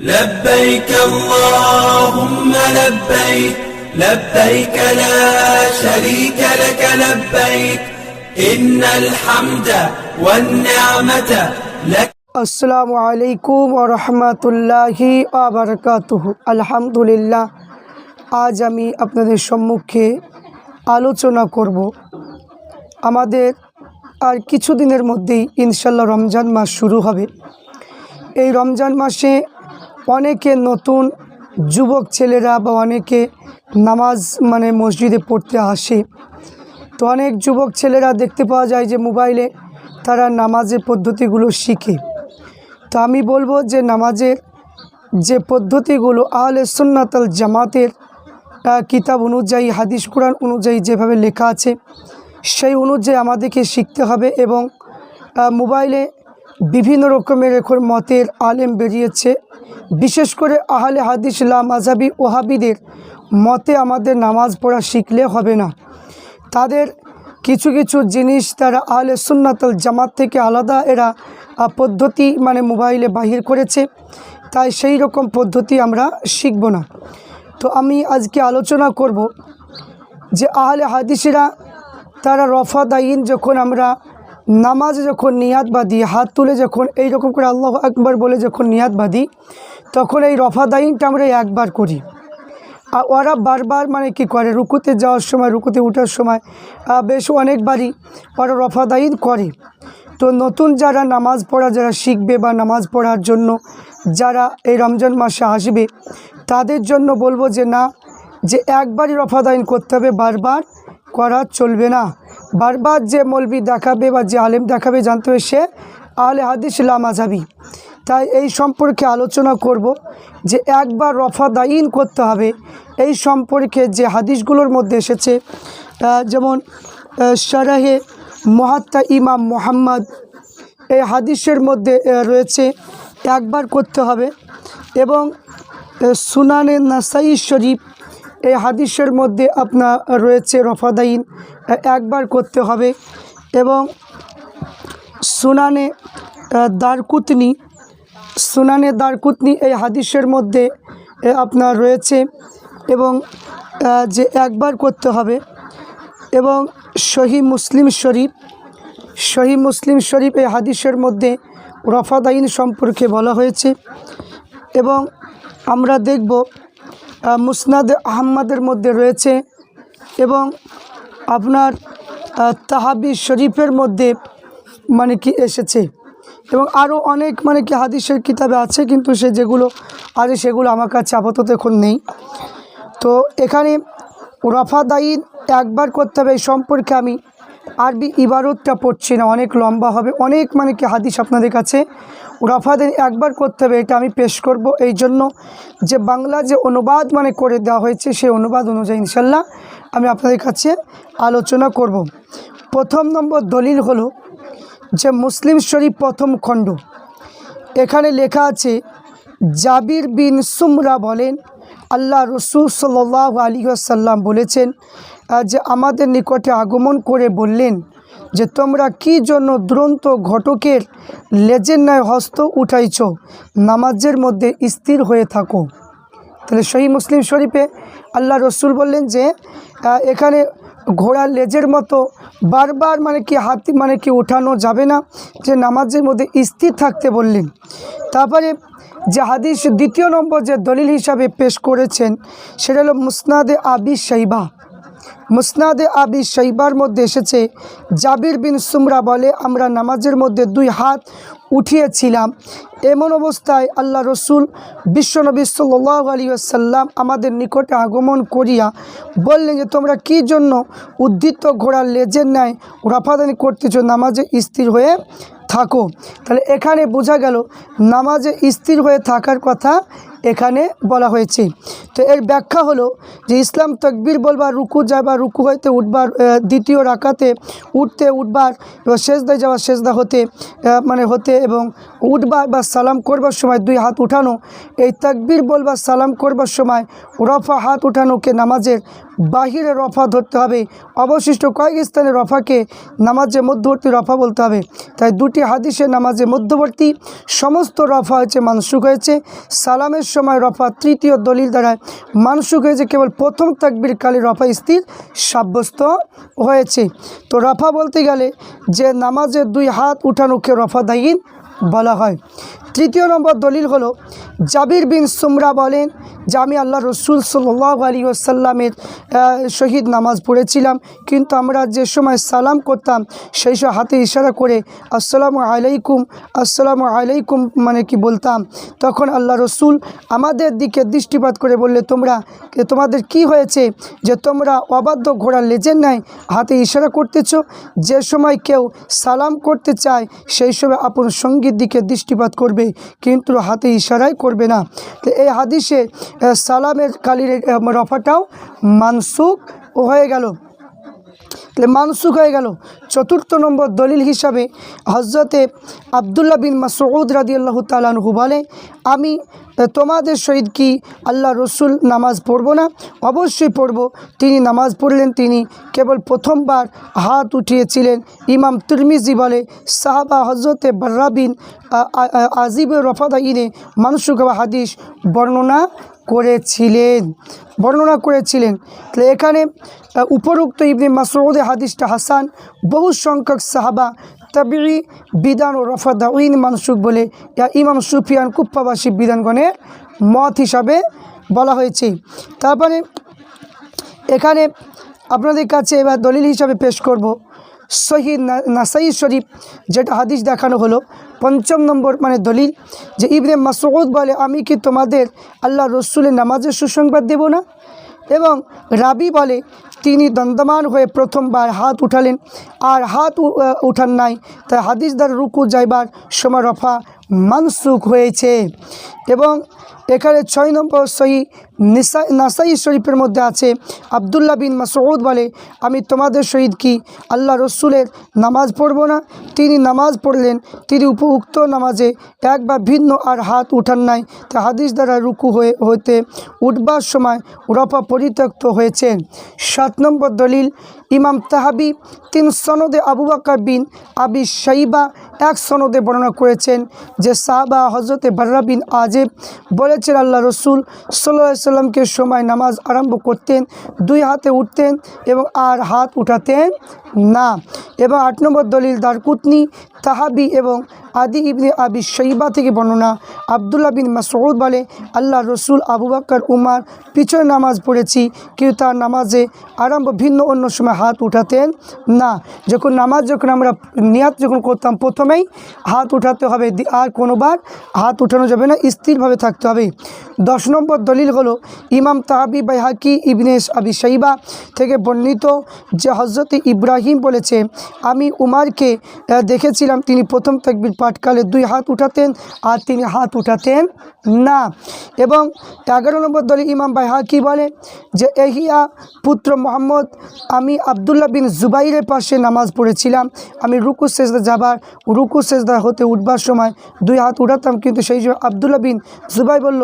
لبيك اللهم لبيك لبيك لا شريك لك لبيك إن الحمد والنعمة لك আসসালামু আলাইকুম রহমতুল্লাহি আবরকাতুহ আলহামদুলিল্লাহ আজ আমি আপনাদের সম্মুখে আলোচনা করব আমাদের আর কিছুদিনের মধ্যেই ইনশাল্লাহ রমজান মাস শুরু হবে এই রমজান মাসে অনেকে নতুন যুবক ছেলেরা বা অনেকে নামাজ মানে মসজিদে পড়তে আসে। তো অনেক যুবক ছেলেরা দেখতে পাওয়া যায় যে মোবাইলে তারা নামাজের পদ্ধতিগুলো শিখে। তো আমি বলব যে নামাজের যে পদ্ধতিগুলো আহলে সুন্নাতাল জামাতের কিতাব অনুযায়ী, হাদিস, কোরআন অনুযায়ী যেভাবে লেখা আছে, সেই অনুযায়ী আমাদেরকে শিখতে হবে এবং মোবাইলে বিভিন্ন রকমের এখন মতের আলেম বেরিয়েছে। বিশেষ করে আহলে হাদিস লা মাজাবি ওহাবিদের মতে আমাদের নামাজ পড়া শিখলে হবে না। তাদের কিছু কিছু জিনিস তারা আহলে সুন্নাতল জামাত থেকে আলাদা এরা পদ্ধতি মানে মোবাইলে বাহির করেছে। তাই সেই রকম পদ্ধতি আমরা শিখব না। তো আমি আজকে আলোচনা করব যে আহলে হাদিসেরা তারা রফাদাইন যখন আমরা নামাজে যখন নিয়াদ বাঁধি, হাত তুলে যখন এই রকম করে আল্লাহ আকবর বলে যখন নিয়াদ বাঁধি, তখন এই রফাদাইনটা আমরা একবার করি। আর ওরা বারবার মানে কি করে, রুকুতে যাওয়ার সময়, রুকুতে ওঠার সময় বেশ অনেকবারই ওরা রফাদাইন করে। তো নতুন যারা নামাজ পড়া, যারা শিখবে বা নামাজ পড়ার জন্য যারা এই রমজান মাসে আসবে, তাদের জন্য বলব যে না, যে একবারই রফাদাইন করতে হবে বারবার। করা চলবে না। বারবার যে মলবি দেখাবে বা যে আলেম দেখাবে জানতে হবে সে আলে হাদিস লামাজাবি তাই এই সম্পর্কে আলোচনা করব যে একবার রফাদাইন করতে হবে। এই সম্পর্কে যে হাদিসগুলোর মধ্যে এসেছে যেমন সারাহে মহাত্তা ইমাম মোহাম্মদ, এই হাদিসের মধ্যে রয়েছে একবার করতে হবে এবং সুনানে নাসাই শরীফ এই হাদিসের মধ্যে আপনার রয়েছে রফাদাইন একবার করতে হবে এবং সুনানে দারকুতনি সুনানে দারকুতনি এই হাদিসের মধ্যে আপনার রয়েছে এবং যে একবার করতে হবে এবং সহি মুসলিম শরীফ সহি মুসলিম শরীফ এই হাদিসের মধ্যে রফাদাইন সম্পর্কে বলা হয়েছে এবং আমরা দেখব মুসনাদ আহম্মদের মধ্যে রয়েছে এবং আপনার তাহাবি শরীফের মধ্যে মানে কি এসেছে। এবং আরও অনেক মানে কি হাদিসের কিতাবে আছে, কিন্তু সে যেগুলো আছে সেগুলো আমার কাছে আপাতত এখন নেই। তো এখানে রফাদাইন একবার করতে হবে, এই সম্পর্কে আমি আরবি ইবারতটা পড়ছি না, অনেক লম্বা হবে। অনেক মানে কি হাদিস আপনাদের কাছে রফাদাইন একবার করতে হবে, এটা আমি পেশ করব। এই জন্য যে বাংলা যে অনুবাদ মানে করে দেওয়া হয়েছে, সেই অনুবাদ অনুযায়ী ইনশাল্লাহ আমি আপনাদের কাছে আলোচনা করব। প্রথম নম্বর দলিল হলো যে মুসলিম শরীফ প্রথম খণ্ড। এখানে লেখা আছে, জাবির বিন সুমরা বলেন, আল্লাহ রসুল সাল্লাহ আলী আসাল্লাম বলেছেন যে আমাদের নিকটে আগমন করে বললেন যে তোমরা কি জন্য দুরন্ত ঘটকের লেজের ন্যায় হস্ত উঠাইছ? নামাজের মধ্যে স্থির হয়ে থাকো। তাহলে সহি মুসলিম শরীফে আল্লাহ রসুল বললেন যে এখানে ঘোড়ার লেজের মতো বারবার মানে কি হাতি মানে কি উঠানো যাবে না, যে নামাজের মধ্যে স্থির থাকতে বললেন। তারপরে যে হাদিস দ্বিতীয় নম্বর যে দলিল হিসাবে পেশ করেছেন, সেটা হলো মুসনাদে আবি সাইবা মুসনাদে আবি সাইবার মধ্যে এসেছে। জাবির বিন সুমরা বলে, আমরা নামাজের মধ্যে দুই হাত উঠিয়েছিলাম। এমন অবস্থায় আল্লাহ রসুল বিশ্বনবী সাল্লাহ আলী আসাল্লাম আমাদের নিকটে আগমন করিয়া বললেন যে, তোমরা কি জন্য উদ্ধৃত ঘোড়ার লেজের ন্যায় রফাদানি করতেছ? নামাজে স্থির হয়ে থাকো। তাহলে এখানে বোঝা গেল, নামাজে স্থির হয়ে থাকার কথা এখানে বলা হয়েছে। তো এর ব্যাখ্যা হলো যে ইসলাম তকবির বলবার রুকু যাবার রুকু হইতে উঠবার দ্বিতীয় রাকাতে উঠতে উঠবার এবং শেষদায় যাওয়া শেষদা হতে মানে হতে এবং উঠবার বা সালাম করবার সময় দুই হাত উঠানো, এই তাকবীর বলবার সালাম করবার সময় রফা হাত উঠানোকে নামাজের বাহিরে রফা ধরতে হবে। অবশিষ্ট কয়েক স্থানে রফাকে নামাজের মধ্যবর্তী রফা বলতে হবে। তাই দুটি হাদিসে নামাজের মধ্যবর্তী সমস্ত রফা হয়েছে মানসুক হয়েছে। সালামের সময় রফা তৃতীয় দলিল দ্বারা মানসুক হয়েছে। কেবল প্রথম তাকবির কালে রফা স্থির সাব্যস্ত হয়েছে। তো রফা বলতে গেলে যে নামাজের দুই হাত উঠানোকে রফা দায়ীন বলা হয়। তৃতীয় নম্বর দলিল হলো, জাবির বিন সুমরা বলেন, যে আমি আল্লাহ রসুল সাল্লাহ আলী ওসাল্লামের শহীদ নামাজ পড়েছিলাম, কিন্তু আমরা যে সময় সালাম করতাম, সেই সব হাতে ইশারা করে আসসালামু আলাইকুম আসসালামু আলাইকুম মানে কি বলতাম, তখন আল্লাহ রসুল আমাদের দিকে দৃষ্টিপাত করে বললে, তোমরা তোমাদের কি হয়েছে যে তোমরা অবাধ্য ঘোড়ার লেজের নাই হাতে ইশারা করতেছ? যে সময় কেউ সালাম করতে চায়, সেই সময় আপন সঙ্গীর দিকে দৃষ্টিপাত করবে। কিন্তু হাতে ইশারাই করবে না। তো এই হাদিসে সালামের কালির রফাটাও মানসুক হয়ে গেল। তাহলে মানসুক হয়ে গেল। চতুর্থ নম্বর দলিল হিসাবে হজরতে আবদুল্লাহ বিন মাসউদ রাদি আল্লাহ তালানহু বলে, আমি তোমাদের সহিত কি আল্লাহ রসুল নামাজ পড়ব না? অবশ্যই পড়ব। তিনি নামাজ পড়লেন, তিনি কেবল প্রথমবার হাত উঠিয়েছিলেন। ইমাম তিরমিজি বলে, সাহাবা হজরতে বার্রা বিন আজিব রফাদা ইনে মানসুক হাদিস বর্ণনা করেছিলেন। বর্ণনা করেছিলেন। তাহলে এখানে উপরোক্ত ইবনে মাসউদে হাদিসটা হাসান, বহু সংখ্যক সাহাবা তাবিরি বিধান ও রফা দাউইন মানসুক বলে, ইয়া ইমাম সুফিয়ান কুপ্পাবাসী বিধানগণের মত হিসাবে বলা হয়েছে। তারপরে এখানে আপনাদের কাছে এবার দলিল হিসাবে পেশ করব। না- নাসাই শরীফ যেটা হাদিস দেখানো হলো, পঞ্চম নম্বর মানে দলিল যে ইবনে মাসউদ বলে, আমি কি তোমাদের আল্লাহ রসুলের নামাজের সুসংবাদ দেব না? এবং রাবি বলে, তিনি দন্দমান হয়ে প্রথমবার হাত উঠালেন। আর হাত উঠান নাই, তাই হাদিসদার রুকু যাইবার সময় রফা মানসুখ হয়েছে। এবং এখানে ছয় নম্বর সহি নিসা নাসাই শরীফের মধ্যে আছে, আবদুল্লাহ বিন মাসউদ বলে, আমি তোমাদের শহীদ কি? আল্লাহ রসুলের নামাজ পড়ব না? তিনি নামাজ পড়লেন, তিনি উপ উক্ত নামাজে এক বা ভিন্ন আর হাত উঠান নাই। তা হাদিস দ্বারা রুকু হয়ে হতে উঠবার সময় রফা পরিত্যক্ত হয়েছেন। সাত নম্বর দলিল, ইমাম তাহাবি তিন সনদে আবু বাকর বিন আবি সাইবা এক সনদে বর্ণনা করেছেন যে সাহাবা হজরতে বার্রা বিন আজেব বলেছেন আল্লাহ রসুল সাল্লা সাল্লামকে সময় নামাজ আরম্ভ করতেন, দুই হাতে উঠতেন এবং আর হাত উঠাতেন না। এবং আট নম্বর দলিল, দারকুতনি তাহাবি এবং আদি ইবনে আবি শৈবা থেকে বর্ণনা। আবদুল্লাহ বিন মাসউদ বলে আল্লাহ রসুল আবু বাক্কর উমার পিছনে নামাজ পড়েছি কিন্তু তার নামাজে আরম্ভ ভিন্ন অন্য সময় হাত উঠাতেন না। যখন নামাজ যখন আমরা নিয়াত যখন করতাম প্রথমেই হাত উঠাতে হবে আর কোনোবার হাত উঠানো যাবে না স্থিরভাবে থাকতে হবে। দশ নম্বর দলিল হলো ইমাম তাহাবি বাইহাকি ইবনেস আবি সাইবা থেকে বর্ণিত যে হজরত ইব্রাহিম বলেছে আমি উমারকে আহ, দেখেছিলাম তিনি প্রথম তাকবির পাঠকালে দুই হাত উঠাতেন আর তিনি হাত উঠাতেন না। এবং এগারো নম্বর দলে ইমাম বাইহাকি বলে যে, এহিয়া পুত্র মোহাম্মদ, আমি আবদুল্লাহ বিন জুবাইরের পাশে নামাজ পড়েছিলাম। আমি রুকু সেজদা যাবার, রুকু সেজদা হতে উঠবার সময় দুই হাত উঠাতাম। কিন্তু সেই সময় আবদুল্লাহ বিন জুবাই বলল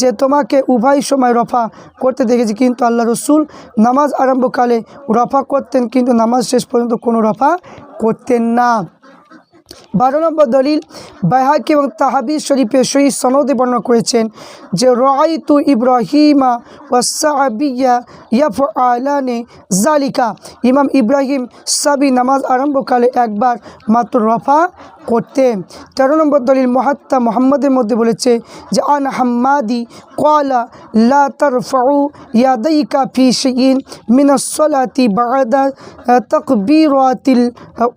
যে, তোমাকে উভয় সময় রফা করতে দেখেছি, কিন্তু আল্লাহ রসুল নামাজ আরম্ভকালে রফা করতেন, কিন্তু নামাজ শেষ পর্যন্ত কোনো রফা করতেন না। বারো নম্বর দলিল, বাইহাক এবং তাহাবি শরীফের সহি সনদে বর্ণনা করেছেন যে রাইতু ইব্রাহিমা ওয়াসাবিয়া ইয়াফ আলানে জালিকা ইমাম ইব্রাহিম সাবি নামাজ আরম্ভকালে একবার মাত্র রফা করতেন তেরো নম্বর দলিল মহাত্মা মোহাম্মদের মধ্যে বলেছে যে, আন হাম্মাদি কলা লা তারফাউ ইয়াদাইকা ফি শাইইন মিনাস সালাতি বাদা তাকবীরাতিল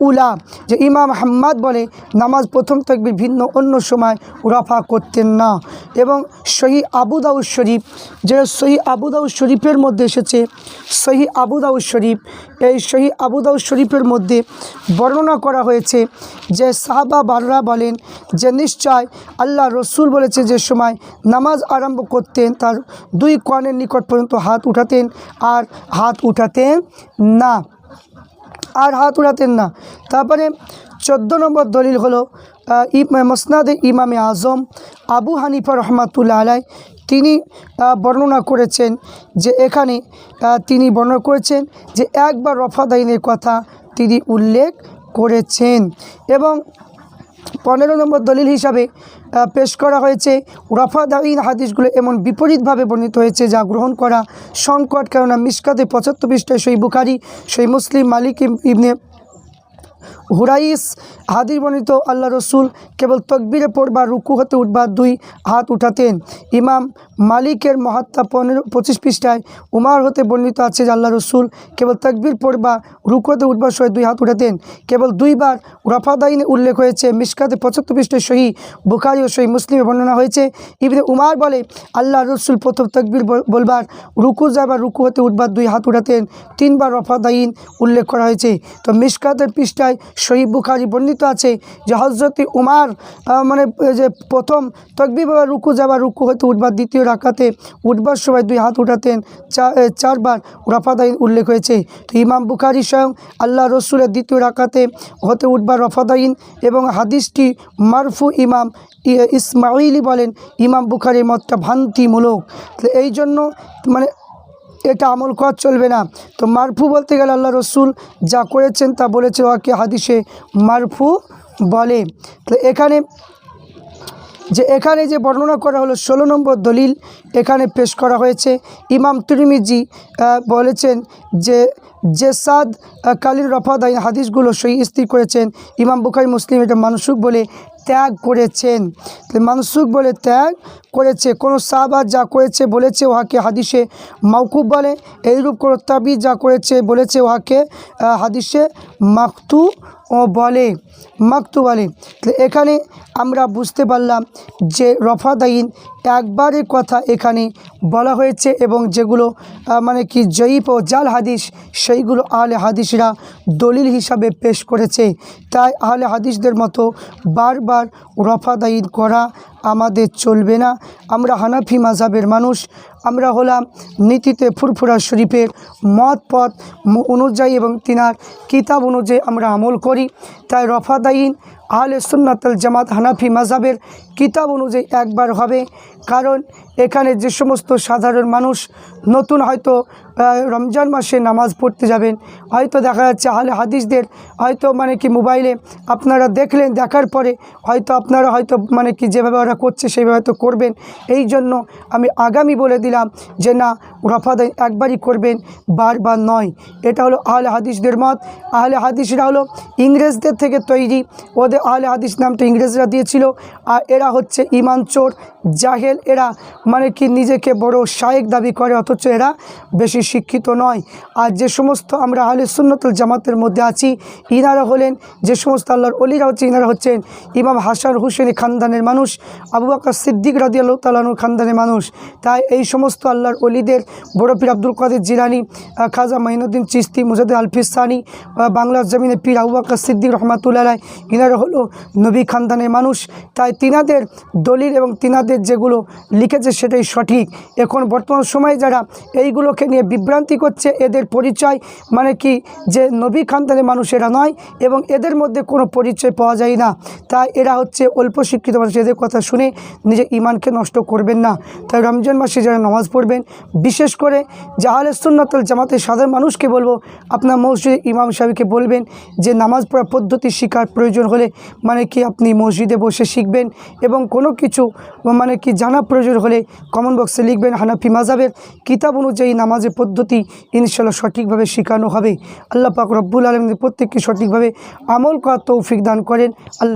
উলা। যে, ইমাম হাম্মাদ বলে, নামাজ প্রথম তাকবীর ভিন্ন, অন্য সময় রফা করতেন না। এবং সহি আবু দাউদ শরীফ, যে সহি আবু দাউদ শরীফের মধ্যে এসেছে সহি আবু দাউদ শরীফ। এই সহি আবু দাউদ শরীফের মধ্যে বর্ণনা করা হয়েছে যে সাহাবা বাররা বলেন যে নিশ্চয় আল্লাহ রসুল বলেছে যে সময় নামাজ আরম্ভ করতেন, তার দুই কর্ণের নিকট পর্যন্ত হাত উঠাতেন আর হাত উঠাতেন না। আর হাত উঠাতেন না। তারপরে চোদ্দ নম্বর দলিল হলো ইম- মসনাদে ইমামে আজম আবু হানিফা রহমাতুল্লা আলাই তিনি বর্ণনা করেছেন যে এখানে তিনি বর্ণনা করেছেন যে একবার রফাদাইনের কথা তিনি উল্লেখ করেছেন এবং পনেরো নম্বর দলিল হিসাবে পেশ করা হয়েছে, রফাদাইন হাদিসগুলো এমন বিপরীতভাবে বর্ণিত হয়েছে যা গ্রহণ করা সংকট। কেননা মিসকাতে পঁচাত্তর পৃষ্ঠায় সই বুখারি, সই মুসলিম, মালিক ইব- ইবনে হুরাইস হাদির বর্ণিত আল্লাহ রসুল কেবল তকবিরে পড়বা, রুকু হতে উঠবা, দুই হাত উঠাতেন। ইমাম মালিকের মহাত্মা পনেরো, পঁচিশ পৃষ্ঠায় উমার হতে বর্ণিত আছে যে আল্লাহ রসুল কেবল তকবির পড়বা, রুকু হতে উঠবার সহ দুই হাত উঠাতেন। কেবল দুইবার রফাদাইনে উল্লেখ হয়েছে মিসকাতে পঁচাত্তর পৃষ্ঠায় সহি বুখারি ও সহি মুসলিমে বর্ণনা হয়েছে। ইবনে উমার বলে, আল্লাহ রসুল প্রথম তকবির বল- বলবার, রুকু যাবার, রুকু হতে উঠবার, দুই হাত উঠাতেন। তিনবার রফাদাইন উল্লেখ করা হয়েছে। তো মিসকাতের পৃষ্ঠায় শহীদ বুখারি বর্ণিত আছে যে হজরত উমার মানে যে প্রথম তকবির বাবা রুকু যাবার রুকু হতে উঠবার দ্বিতীয় রাখাতে উঠবার সময় দুই হাত উঠাতেন চারবার রফাদাইন উল্লেখ হয়েছে। তো ইমাম বুখারি স্বয়ং আল্লাহ রসুলের দ্বিতীয় রাখাতে হতে উঠবার রফাদাইন এবং হাদিসটি মারফু ইমাম ইসমাইলি বলেন, ইমাম বুখারির মতটা ভ্রান্তিমূলক এই জন্য মানে এটা আমল করা চলবে না। তো মারফু বলতে গেলে আল্লাহ রসুল যা করেছেন তা বলেছে ওকে হাদিসে মারফু বলে। তো এখানে যে এখানে যে বর্ণনা করা হলো ষোলো নম্বর দলিল এখানে পেশ করা হয়েছে। ইমাম তিরমিজি বলেছেন যে যে সাদ কালীর রফাদাই হাদিসগুলো সই স্থির করেছেন। ইমাম বুখারি মুসলিম এটা মানসুক বলে ত্যাগ করেছেন। মানসুক বলে ত্যাগ করেছে কোনো সাহাবা যা করেছে বলেছে উহাকে হাদিসে মাউকুব বলে এইরূপ কোনো তাবি যা করেছে বলেছে আহ, হাদিসে মাকতু ও বলে মাকতু বলে। এখানে আমরা বুঝতে পারলাম যে রফাদাইন একবারের কথা এখানে বলা হয়েছে এবং যেগুলো মানে কি জয়ীপ ও জাল হাদিস, সেইগুলো আহলে হাদিসরা দলিল হিসাবে পেশ করেছে। তাই আহলে হাদিসদের মতো বারবার রফাদাইন করা আমাদের চলবে না। আমরা হানাফি মাজাবের মানুষ, আমরা হলাম নীতিতে ফুরফুরা শরীফের মত পথ অনুযায়ী এবং তিনার কিতাব অনুযায়ী আমরা আমল করি। তাই রফাদাইন আহলে সুন্নাতাল জামাত হানাফি মাজাবের কিতাব অনুযায়ী একবার হবে। কারণ এখানে যে সমস্ত সাধারণ মানুষ নতুন হয়তো রমজান মাসে নামাজ পড়তে যাবেন, হয়তো দেখা যাচ্ছে আহলে হাদিসদের হয়তো মানে কি মোবাইলে আপনারা দেখলেন, দেখার পরে হয়তো আপনারা হয়তো মানে কি যেভাবে ওরা করছে সেইভাবে হয়তো করবেন। এই জন্য আমি আগামী বলে দিলাম যে না রফাদাই একবারই করবেন, বারবার নয়। এটা হলো আহলে হাদিসদের মত। আহলে হাদিসরা হলো ইংরেজদের থেকে তৈরি। ওদের আহলে হাদিস নামটা ইংরেজরা দিয়েছিল। আর এরা হচ্ছে ইমান চোর জাহেল, এরা মানে কি নিজেকে বড় শায়েক দাবি করে অথচ এরা বেশি শিক্ষিত নয়। আর যে সমস্ত আমরা আহলে সুন্নতুল জামাতের মধ্যে আছি ইনারা হলেন যে সমস্ত আল্লাহর অলিরা হচ্ছে ইনারা হচ্ছেন ইমাম হাসান হুসেনি খানদানের মানুষ আবু বাকর সিদ্দিক রাদি আল্লাহ তালানুর খানদানের মানুষ। তাই এই সমস্ত আল্লাহর অলিদের বড় পীর আব্দুল কাদের জিলানি খাজা মাইনুদ্দিন চিস্তি মুজাদুল আলফিসানি আহ, বাংলার জমিনে পীর আবু বাকর সিদ্দিক রহমাতুল্লাহ ইনারা হলো নবী খানদানের মানুষ। তাই তিনাদের দলিল এবং তিনাদের যেগুলো লিখেছে সেটাই সঠিক। এখন বর্তমান সময়ে যারা এইগুলোকে নিয়ে বিভ্রান্তি করছে, এদের পরিচয় মানে কি? যে নবী খানদানের মানুষ এরা নয় এবং এদের মধ্যে কোনো পরিচয় পাওয়া যায় না। তাই এরা হচ্ছে অল্প শিক্ষিত মানুষ, এদের কথা শুনে নিজের ইমানকে নষ্ট করবেন না। তাই রমজান মাসে যারা নামাজ পড়বেন, বিশেষ করে জাহালে সুন্নাতল জামাতের সাধারণ মানুষকে বলব, আপনার মসজিদ ইমাম সাহেবকে বলবেন যে নামাজ পড়ার পদ্ধতি শেখার প্রয়োজন হলে মানে কি আপনি মসজিদে বসে শিখবেন এবং কোনো কিছু মানে কি জানা প্রয়োজন হলে কমেন্ট বক্সে লিখবেন হানাফি মাজাবের কিতাব অনুযায়ী নামাজের পদ্ধতি ইনশাল্লাহ সঠিকভাবে শেখানো হবে। আল্লাহ পাক রব্বুল আলমদের প্রত্যেককে সঠিকভাবে আমল করার তৌফিক দান করেন। আল্লাহ